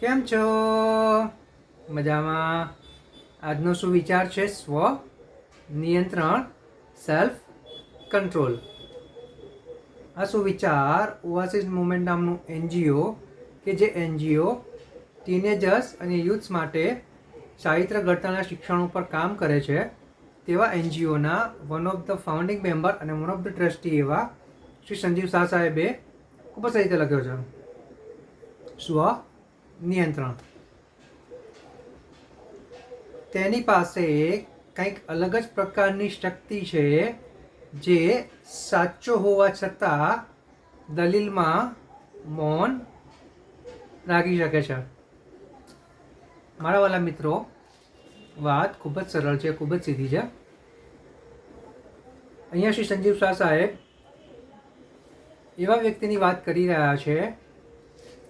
કેમ છો? મજામાં. આજનો શું વિચાર છે? સ્વ નિયંત્રણ સેલ્ફ કંટ્રોલ આ સુવિચાર ઓઆસિસ મુવમેન્ટ નામનું એનજીઓ કે જે એનજીઓ ટીનેજર્સ અને યુથ્સ માટે ચારિત્ર ઘડતરના શિક્ષણ ઉપર કામ કરે છે, તેવા એનજીઓના one of the founding member અને વન ઓફ ધ ટ્રસ્ટી એવા શ્રી સંજીવ શાહ સાહેબે ખૂબ જ રીતે લખ્યો છે. સ્વ નિયંત્રણ. તેની પાસે કંઈક અલગ જ પ્રકારની શક્તિ છે, જે સાચો હોવા છતાં દલીલમાં મૌન રાખી શકે છે. મારા વાલા મિત્રો, વાત ખૂબ જ સરળ છે, ખૂબ જ સીધી છે. અહીંયા શ્રી સંજીવ શાહ સાહેબ એવા વ્યક્તિની વાત કરી રહ્યા છે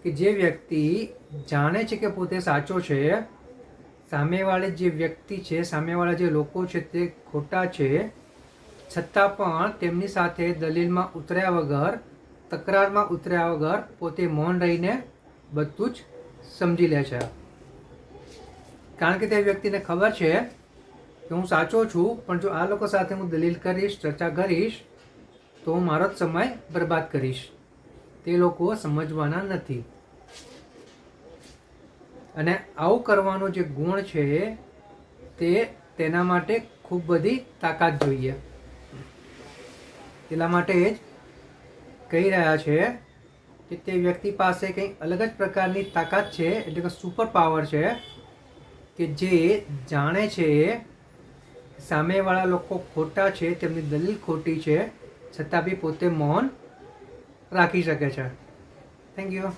કે જે વ્યક્તિ જાણે છે કે પોતે સાચો છે, સામેવાળે જે વ્યક્તિ છે, સામેવાળા જે લોકો છે તે ખોટા છે, છતાં પણ તેમની સાથે દલીલમાં ઉતર્યા વગર, તકરારમાં ઉતર્યા વગર પોતે મૌન રહીને બધું જ સમજી લે છે. કારણ કે તે વ્યક્તિને ખબર છે કે હું સાચો છું, પણ જો આ લોકો સાથે હું દલીલ કરીશ, ચર્ચા કરીશ, તો હું મારો જ સમય બરબાદ કરીશ. તે લોકો સમજવાના નથી. અને આવું કરવાનો જે ગુણ છે, તે તેના માટે ખૂબ બધી તાકાત જોઈએ. એટલા માટે જ કહી રહ્યા છે કે તે વ્યક્તિ પાસે કંઈ અલગ જ પ્રકારની તાકાત છે, એટલે કે સુપર પાવર છે, કે જે જાણે છે સામેવાળા લોકો ખોટા છે, તેમની દલીલ ખોટી છે, છતાં બી પોતે મૌન રાખી શકે છે. Thank you